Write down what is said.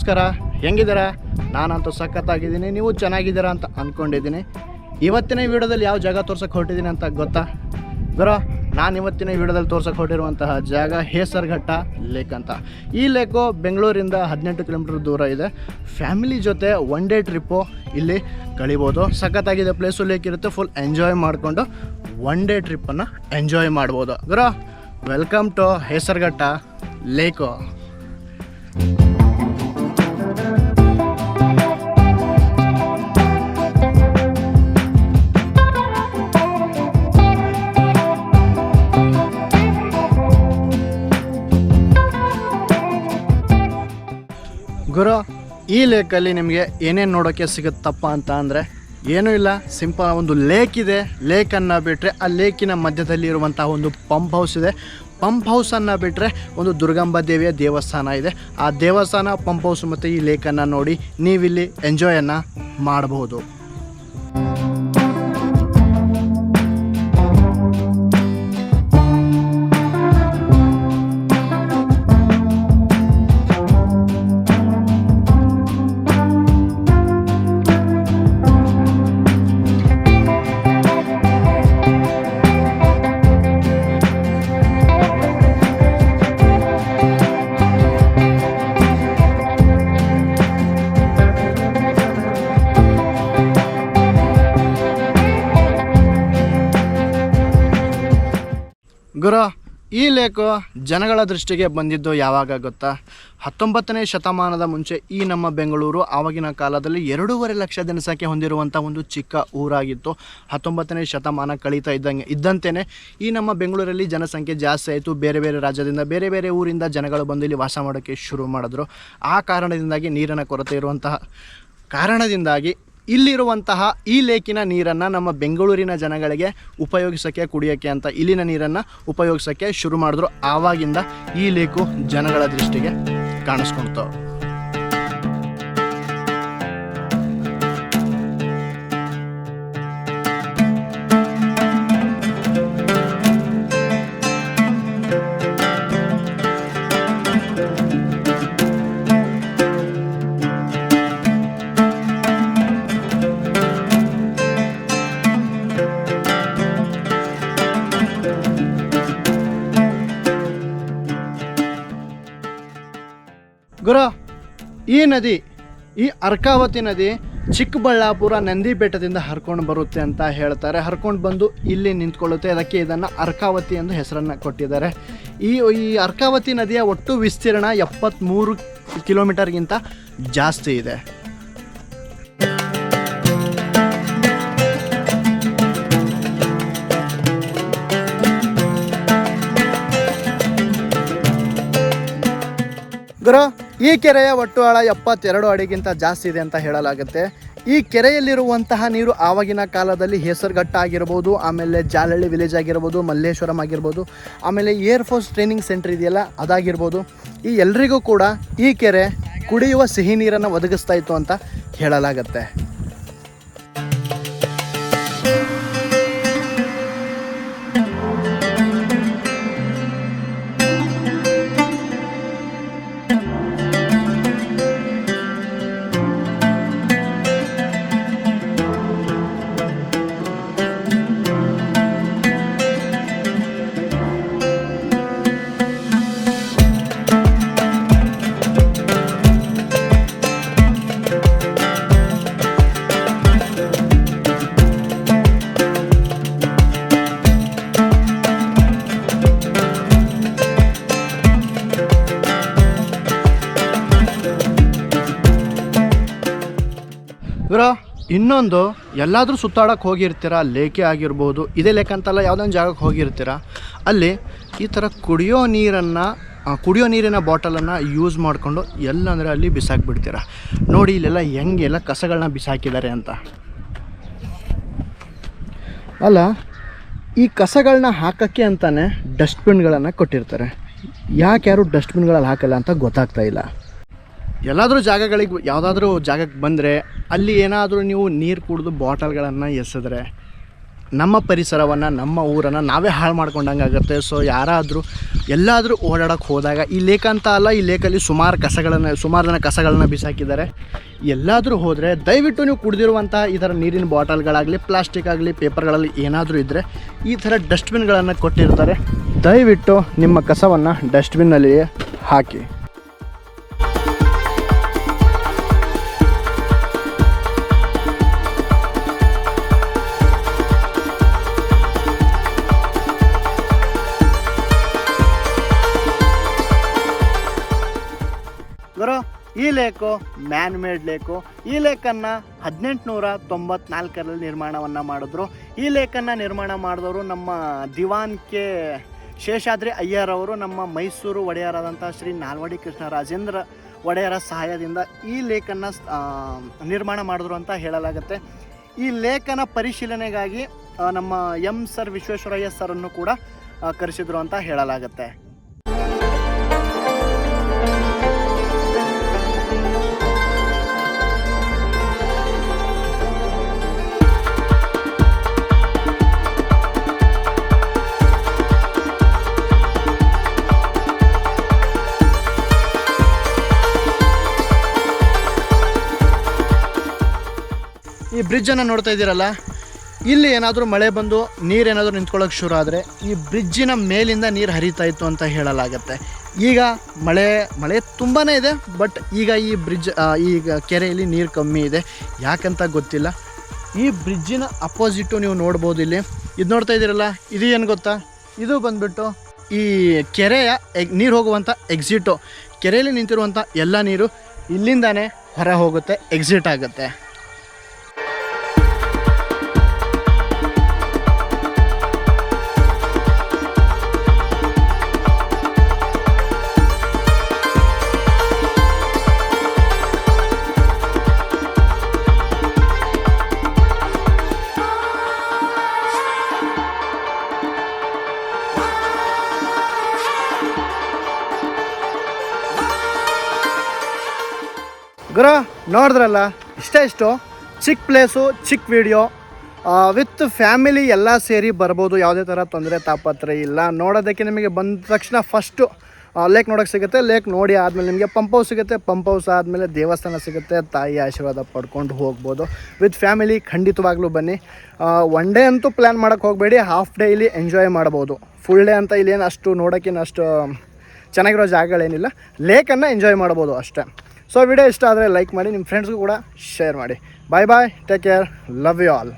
ನಮಸ್ಕಾರ, ಹೆಂಗಿದ್ದೀರಾ? ನಾನಂತೂ ಸಖತ್ತಾಗಿದ್ದೀನಿ, ನೀವು ಚೆನ್ನಾಗಿದ್ದೀರಾ ಅಂತ ಅಂದ್ಕೊಂಡಿದ್ದೀನಿ. ಇವತ್ತಿನ ವಿಡಿಯೋದಲ್ಲಿ ಯಾವ ಜಾಗ ತೋರ್ಸಕ್ಕೆ ಹೊರಟಿದ್ದೀನಿ ಅಂತ ಗೊತ್ತಾ? ಬರೋ ನಾನು ಇವತ್ತಿನ ವಿಡಿಯೋದಲ್ಲಿ ತೋರ್ಸಕ್ಕೆ ಹೊರಟಿರುವಂತಹ ಜಾಗ ಹೇಸರ್ಘಟ್ಟ ಲೇಕ್ ಅಂತ. ಈ ಲೇಕು ಬೆಂಗಳೂರಿಂದ ಹದಿನೆಂಟು ಕಿಲೋಮೀಟರ್ ದೂರ ಇದೆ. ಫ್ಯಾಮಿಲಿ ಜೊತೆ ಒನ್ ಡೇ ಟ್ರಿಪ್ಪು ಇಲ್ಲಿ ಕಳಿಬೋದು. ಸಖತ್ತಾಗಿದೆ ಪ್ಲೇಸು, ಲೇಕ್ ಇರುತ್ತೆ ಫುಲ್ ಎಂಜಾಯ್ ಮಾಡಿಕೊಂಡು ಒನ್ ಡೇ ಟ್ರಿಪ್ಪನ್ನು ಎಂಜಾಯ್ ಮಾಡ್ಬೋದು. ಗುರು ವೆಲ್ಕಮ್ ಟು ಹೇಸರ್ಘಟ್ಟ ಲೇಕು. ಲೇಕಲ್ಲಿ ನಿಮಗೆ ಏನೇನು ನೋಡೋಕ್ಕೆ ಸಿಗುತ್ತಪ್ಪ ಅಂತ ಅಂದರೆ, ಏನೂ ಇಲ್ಲ, ಸಿಂಪಲ್ ಒಂದು ಲೇಕ್ ಇದೆ. ಲೇಕನ್ನು ಬಿಟ್ಟರೆ ಆ ಲೇಕಿನ ಮಧ್ಯದಲ್ಲಿ ಇರುವಂತಹ ಒಂದು ಪಂಪ್ ಹೌಸ್ ಇದೆ. ಪಂಪ್ ಹೌಸನ್ನು ಬಿಟ್ಟರೆ ಒಂದು ದುರ್ಗಾಂಬ ದೇವಿಯ ದೇವಸ್ಥಾನ ಇದೆ. ಆ ದೇವಸ್ಥಾನ, ಪಂಪ್ ಹೌಸ್ ಮತ್ತು ಈ ಲೇಕನ್ನು ನೋಡಿ ನೀವಿಲ್ಲಿ ಎಂಜಾಯನ್ನು ಮಾಡಬಹುದು ಗುರು, ಈ ಲೇಖ ಜನಗಳ ದೃಷ್ಟಿಗೆ ಬಂದಿದ್ದು ಯಾವಾಗ ಗೊತ್ತಾ? ಹತ್ತೊಂಬತ್ತನೇ ಶತಮಾನದ ಮುಂಚೆ ಈ ನಮ್ಮ ಬೆಂಗಳೂರು ಆವಾಗಿನ ಕಾಲದಲ್ಲಿ ಎರಡೂವರೆ ಲಕ್ಷ ಜನಸಂಖ್ಯೆ ಹೊಂದಿರುವಂಥ ಒಂದು ಚಿಕ್ಕ ಊರಾಗಿತ್ತು. ಹತ್ತೊಂಬತ್ತನೇ ಶತಮಾನ ಕಳೀತಾ ಇದ್ದಂಗೆ ಇದ್ದಂತೆಯೇ ಈ ನಮ್ಮ ಬೆಂಗಳೂರಲ್ಲಿ ಜನಸಂಖ್ಯೆ ಜಾಸ್ತಿ ಆಯಿತು. ಬೇರೆ ಬೇರೆ ರಾಜ್ಯದಿಂದ ಬೇರೆ ಬೇರೆ ಊರಿಂದ ಜನಗಳು ಬಂದು ಇಲ್ಲಿ ವಾಸ ಮಾಡೋಕ್ಕೆ ಶುರು ಮಾಡಿದ್ರು. ಆ ಕಾರಣದಿಂದಾಗಿ ನೀರಿನ ಕೊರತೆ ಇರುವಂತಹ ಕಾರಣದಿಂದಾಗಿ ಇಲ್ಲಿರುವಂತಹ ಈ ಲೇಕಿನ ನೀರನ್ನು ನಮ್ಮ ಬೆಂಗಳೂರಿನ ಜನಗಳಿಗೆ ಉಪಯೋಗಿಸೋಕ್ಕೆ ಕುಡಿಯೋಕ್ಕೆ ಅಂತ ಇಲ್ಲಿನ ನೀರನ್ನು ಉಪಯೋಗಿಸೋಕ್ಕೆ ಶುರು ಮಾಡಿದ್ರು. ಆವಾಗಿಂದ ಈ ಲೇಕು ಜನಗಳ ದೃಷ್ಟಿಗೆ ಕಾಣಿಸ್ಕೊಳ್ತು. ಗುರು, ಈ ನದಿ, ಈ ಅರ್ಕಾವತಿ ನದಿ ಚಿಕ್ಕಬಳ್ಳಾಪುರ ನಂದಿ ಬೆಟ್ಟದಿಂದ ಹರ್ಕೊಂಡು ಬರುತ್ತೆ ಅಂತ ಹೇಳ್ತಾರೆ. ಹರ್ಕೊಂಡು ಬಂದು ಇಲ್ಲಿ ನಿಂತ್ಕೊಳ್ಳುತ್ತೆ. ಅದಕ್ಕೆ ಇದನ್ನು ಅರ್ಕಾವತಿ ಎಂದು ಹೆಸರನ್ನು ಕೊಟ್ಟಿದ್ದಾರೆ. ಈ ಈ ಅರ್ಕಾವತಿ ನದಿಯ ಒಟ್ಟು ವಿಸ್ತೀರ್ಣ ಎಪ್ಪತ್ತ್ಮೂರು ಕಿಲೋಮೀಟರ್ಗಿಂತ ಜಾಸ್ತಿ ಇದೆ. ಗುರು ಈ ಕೆರೆಯ ಒಟ್ಟು ಆಳ ಎಪ್ಪತ್ತೆರಡು ಅಡಿಗಿಂತ ಜಾಸ್ತಿ ಇದೆ ಅಂತ ಹೇಳಲಾಗುತ್ತೆ. ಈ ಕೆರೆಯಲ್ಲಿರುವಂತಹ ನೀರು ಆವಾಗಿನ ಕಾಲದಲ್ಲಿ ಹೆಸರುಘಟ್ಟ ಆಗಿರ್ಬೋದು ಆಮೇಲೆ ಜಾಲಹಳ್ಳಿ ವಿಲೇಜ್ ಆಗಿರ್ಬೋದು, ಮಲ್ಲೇಶ್ವರಂ ಆಗಿರ್ಬೋದು, ಆಮೇಲೆ ಏರ್ ಫೋರ್ಸ್ ಟ್ರೈನಿಂಗ್ ಸೆಂಟರ್ ಇದೆಯಲ್ಲ, ಅದಾಗಿರ್ಬೋದು. ಈ ಎಲ್ರಿಗೂ ಕೂಡ ಈ ಕೆರೆ ಕುಡಿಯುವ ಸಿಹಿ ನೀರನ್ನು ಒದಗಿಸ್ತಾ ಇತ್ತು ಅಂತ ಹೇಳಲಾಗತ್ತೆ. ಇನ್ನೊಂದು, ಎಲ್ಲಾದರೂ ಸುತ್ತಾಡೋಕ್ಕೆ ಹೋಗಿರ್ತೀರ? ಲೇಕೆ ಆಗಿರ್ಬೋದು, ಇದೇ ಲೇಕ್ ಅಂತಲ್ಲ, ಯಾವುದೊಂದು ಜಾಗಕ್ಕೆ ಹೋಗಿರ್ತೀರ? ಅಲ್ಲಿ ಈ ಥರ ಕುಡಿಯೋ ನೀರನ್ನು ಕುಡಿಯೋ ನೀರಿನ ಬಾಟಲನ್ನು ಯೂಸ್ ಮಾಡಿಕೊಂಡು ಎಲ್ಲಂದರೆ ಅಲ್ಲಿ ಬಿಸಾಕ್ಬಿಡ್ತೀರ? ನೋಡಿ, ಇಲ್ಲೆಲ್ಲ ಹೆಂಗೆಲ್ಲ ಕಸಗಳನ್ನ ಬಿಸಾಕಿದ್ದಾರೆ ಅಂತ. ಅಲ್ಲ, ಈ ಕಸಗಳನ್ನ ಹಾಕೋಕ್ಕೆ ಅಂತಲೇ ಡಸ್ಟ್ಬಿನ್ಗಳನ್ನು ಕೊಟ್ಟಿರ್ತಾರೆ. ಯಾಕೆ ಯಾರು ಡಸ್ಟ್ಬಿನ್ಗಳಲ್ಲಿ ಹಾಕಲ್ಲ ಅಂತ ಗೊತ್ತಾಗ್ತಾ ಇಲ್ಲ. ಎಲ್ಲಾದರೂ ಜಾಗಗಳಿಗೆ, ಯಾವುದಾದ್ರೂ ಜಾಗಕ್ಕೆ ಬಂದರೆ ಅಲ್ಲಿ ಏನಾದರೂ ನೀವು ನೀರು ಕುಡಿದು ಬಾಟಲ್ಗಳನ್ನು ಎಸೆದ್ರೆ ನಮ್ಮ ಪರಿಸರವನ್ನು, ನಮ್ಮ ಊರನ್ನು ನಾವೇ ಹಾಳು ಮಾಡ್ಕೊಂಡಂಗೆ ಆಗುತ್ತೆ. ಸೊ ಯಾರಾದರೂ ಎಲ್ಲಾದರೂ ಓಡಾಡೋಕ್ಕೆ ಹೋದಾಗ ಈ ಲೇಕ್ ಅಂತ ಅಲ್ಲ, ಈ ಲೇಕಲ್ಲಿ ಸುಮಾರು ಕಸಗಳನ್ನು, ಸುಮಾರು ಜನ ಕಸಗಳನ್ನ ಬಿಸಾಕಿದ್ದಾರೆ. ಎಲ್ಲಾದರೂ ಹೋದರೆ ದಯವಿಟ್ಟು ನೀವು ಕುಡಿದಿರುವಂಥ ಈ ಥರ ನೀರಿನ ಬಾಟಲ್ಗಳಾಗಲಿ, ಪ್ಲಾಸ್ಟಿಕ್ ಆಗಲಿ, ಪೇಪರ್ಗಳಲ್ಲಿ ಏನಾದರೂ ಇದ್ದರೆ ಈ ಥರ ಡಸ್ಟ್ಬಿನ್ಗಳನ್ನು ಕೊಟ್ಟಿರ್ತಾರೆ. ದಯವಿಟ್ಟು ನಿಮ್ಮ ಕಸವನ್ನು ಡಸ್ಟ್ಬಿನ್ನಲ್ಲಿಯೇ ಹಾಕಿ. ಈ ಲೇಕು ಮ್ಯಾನ್ ಮೇಡ್ ಲೇಕು. ಈ ಲೇಕನ್ನ ಹದಿನೆಂಟುನೂರ ತೊಂಬತ್ನಾಲ್ಕರಲ್ಲಿ ನಿರ್ಮಾಣವನ್ನು ಮಾಡಿದ್ರು. ಈ ಲೇಕನ್ನ ನಿರ್ಮಾಣ ಮಾಡಿದವರು ನಮ್ಮ ದಿವಾನ್ ಕೆ. ಶೇಷಾದ್ರಿ ಅಯ್ಯರ್ ಅವರು, ನಮ್ಮ ಮೈಸೂರು ಒಡೆಯರಾದಂಥ ಶ್ರೀ ನಾಲ್ವಡಿ ಕೃಷ್ಣ ರಾಜೇಂದ್ರ ಒಡೆಯರ ಸಹಾಯದಿಂದ ಈ ಲೇಕನ್ನು ನಿರ್ಮಾಣ ಮಾಡಿದ್ರು ಅಂತ ಹೇಳಲಾಗುತ್ತೆ. ಈ ಲೇಖನ ಪರಿಶೀಲನೆಗಾಗಿ ನಮ್ಮ ಎಂ ಸರ್ ವಿಶ್ವೇಶ್ವರಯ್ಯ ಸರನ್ನು ಕೂಡ ಕರೆಸಿದ್ರು ಅಂತ ಹೇಳಲಾಗುತ್ತೆ. ಬ್ರಿಡ್ಜನ್ನು ನೋಡ್ತಾ ಇದ್ದೀರಲ್ಲ, ಇಲ್ಲಿ ಏನಾದರೂ ಮಳೆ ಬಂದು ನೀರೇನಾದರೂ ನಿಂತ್ಕೊಳ್ಳೋಕೆ ಶುರು ಆದರೆ ಈ ಬ್ರಿಡ್ಜಿನ ಮೇಲಿಂದ ನೀರು ಹರಿತಾ ಇತ್ತು ಅಂತ ಹೇಳಲಾಗತ್ತೆ. ಈಗ ಮಳೆ ಮಳೆ ತುಂಬಾ ಇದೆ ಬಟ್ ಈಗ ಈ ಬ್ರಿಡ್ಜ್ ಈಗ ಕೆರೆಯಲ್ಲಿ ನೀರು ಕಮ್ಮಿ ಇದೆ. ಯಾಕಂತ ಗೊತ್ತಿಲ್ಲ. ಈ ಬ್ರಿಡ್ಜಿನ ಅಪೋಸಿಟು ನೀವು ನೋಡ್ಬೋದು ಇಲ್ಲಿ. ಇದು ನೋಡ್ತಾ ಇದ್ದೀರಲ್ಲ, ಇದು ಏನು ಗೊತ್ತಾ? ಇದು ಬಂದ್ಬಿಟ್ಟು ಈ ಕೆರೆಯ ಎಗ್, ನೀರು ಹೋಗುವಂಥ ಎಕ್ಸಿಟು ಕೆರೆಯಲ್ಲಿ ನಿಂತಿರುವಂಥ ಎಲ್ಲ ನೀರು ಇಲ್ಲಿಂದಾನೇ ಹೊರ ಹೋಗುತ್ತೆ ಎಕ್ಸಿಟ್ ಆಗುತ್ತೆ. ಗುರು, ನೋಡಿದ್ರಲ್ಲ, ಇಷ್ಟೇ ಇಷ್ಟು ಚಿಕ್ಕ ಪ್ಲೇಸು, ಚಿಕ್ಕ ವಿಡಿಯೋ ವಿತ್ ಫ್ಯಾಮಿಲಿ ಎಲ್ಲ ಸೇರಿ ಬರ್ಬೋದು, ಯಾವುದೇ ಥರ ತೊಂದರೆ ತಾಪತ್ರೆ ಇಲ್ಲ. ನೋಡೋದಕ್ಕೆ ನಿಮಗೆ ಬಂದ ತಕ್ಷಣ ಫಸ್ಟು ಲೇಕ್ ನೋಡೋಕ್ಕೆ ಸಿಗುತ್ತೆ. ಲೇಕ್ ನೋಡಿ ಆದಮೇಲೆ ನಿಮಗೆ ಪಂಪ್ ಹೌಸ್ ಸಿಗುತ್ತೆ. ಪಂಪ್ ಹೌಸ್ ಆದಮೇಲೆ ದೇವಸ್ಥಾನ ಸಿಗುತ್ತೆ. ತಾಯಿ ಆಶೀರ್ವಾದ ಪಡ್ಕೊಂಡು ಹೋಗ್ಬೋದು. ವಿತ್ ಫ್ಯಾಮಿಲಿ ಖಂಡಿತವಾಗ್ಲೂ ಬನ್ನಿ. ಒನ್ ಡೇ ಅಂತೂ ಪ್ಲ್ಯಾನ್ ಮಾಡೋಕ್ಕೆ ಹೋಗಬೇಡಿ. ಹಾಫ್ ಡೇ ಇಲ್ಲಿ ಎಂಜಾಯ್ ಮಾಡ್ಬೋದು. ಫುಲ್ ಡೇ ಅಂತ ಇಲ್ಲೇನು ಅಷ್ಟು ನೋಡೋಕ್ಕೇನು ಅಷ್ಟು ಚೆನ್ನಾಗಿರೋ ಜಾಗಗಳೇನಿಲ್ಲ. ಲೇಕನ್ನು ಎಂಜಾಯ್ ಮಾಡ್ಬೋದು ಅಷ್ಟೇ. ಸೊ ವಿಡಿಯೋ ಇಷ್ಟ ಆದರೆ ಲೈಕ್ ಮಾಡಿ ನಿಮ್ಮ ಫ್ರೆಂಡ್ಸ್ಗೂ ಕೂಡ ಶೇರ್ ಮಾಡಿ. Bye bye take care love you all